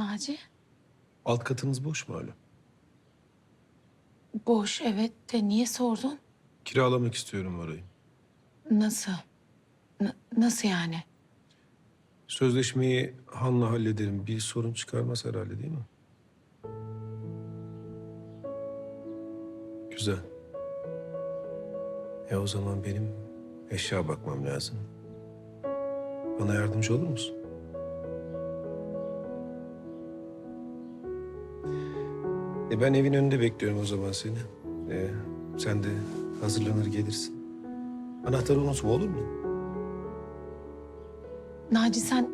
Naci? Alt katınız boş mu hala? Boş evet de niye sordun? Kiralamak istiyorum orayı. Nasıl? N- nasıl yani? Sözleşmeyi Han'la hallederim. Bir sorun çıkarmaz herhalde değil mi? Güzel. Ya o zaman benim eşya bakmam lazım. Bana yardımcı olur musun? E ben evin önünde bekliyorum o zaman seni. E, sen de hazırlanır gelirsin. Anahtarı unutma olur mu? Naci sen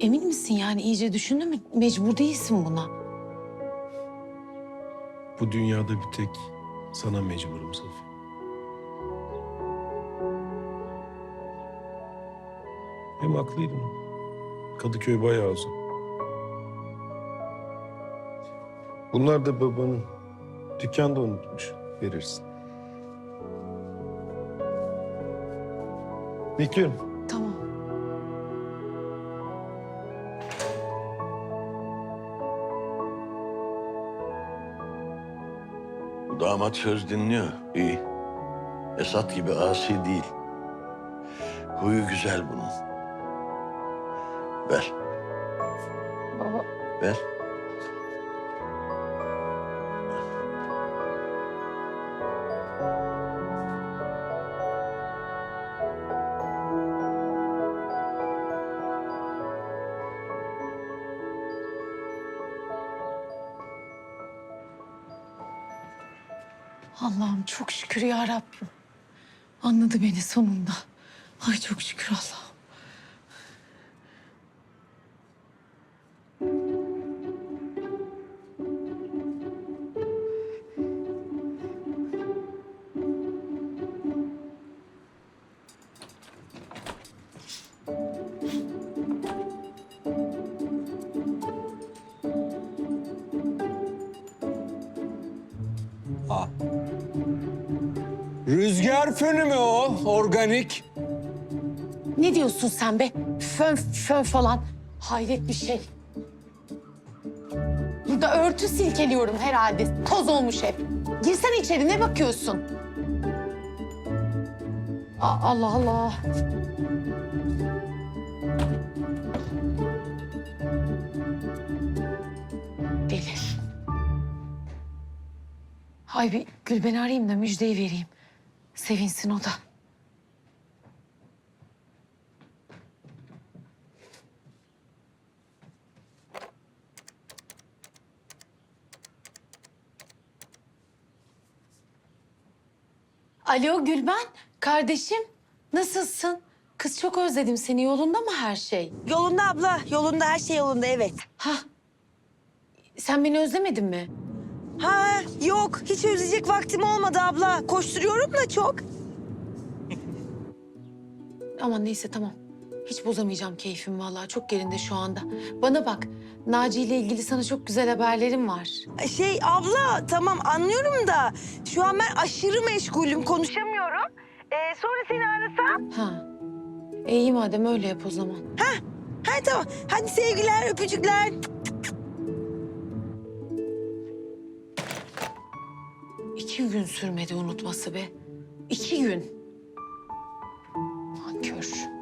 emin misin yani iyice düşündün mü? Mecbur değilsin buna. Bu dünyada bir tek sana mecburum Safi. Hem haklıydım. Kadıköy bayağı uzun. Bunlar da babanın. Dükkanda unutmuş. Verirsin. Bekliyorum. Tamam. Bu damat söz dinliyor. İyi. Esat gibi asi değil. Huyu güzel bunun. Ver, Baba ver. Allah'ım çok şükür ya Rabbim. Anladı beni sonunda. Ay çok şükür Allah'ım. Rüzgar fönü mü o? Organik. Ne diyorsun sen be? Fön fön falan. Hayret bir şey. Burada örtü silkeliyorum herhalde. Toz olmuş hep. Girsene içeri ne bakıyorsun? A- Allah Allah. Deli. Ay bir Gülben'i arayayım da müjdeyi vereyim. Sevinsin o da. Alo Gülben, kardeşim. Nasılsın? Kız çok özledim seni. Yolunda mı her şey? Yolunda abla, yolunda her şey yolunda evet. Ha? Sen beni özlemedin mi? Ha yok, hiç özleyecek vaktim olmadı abla. Koşturuyorum da çok. Aman neyse tamam. Hiç bozamayacağım keyfimi vallahi. Çok yerinde şu anda. Bana bak, Naci ile ilgili sana çok güzel haberlerim var. Şey abla, tamam anlıyorum da şu an ben aşırı meşgulüm, konuşamıyorum. Ee, sonra seni arasam. Ha. E, iyi madem öyle yap o zaman. Ha tamam, hadi sevgiler, öpücükler. İki gün sürmedi unutması be. İki gün. Nankör.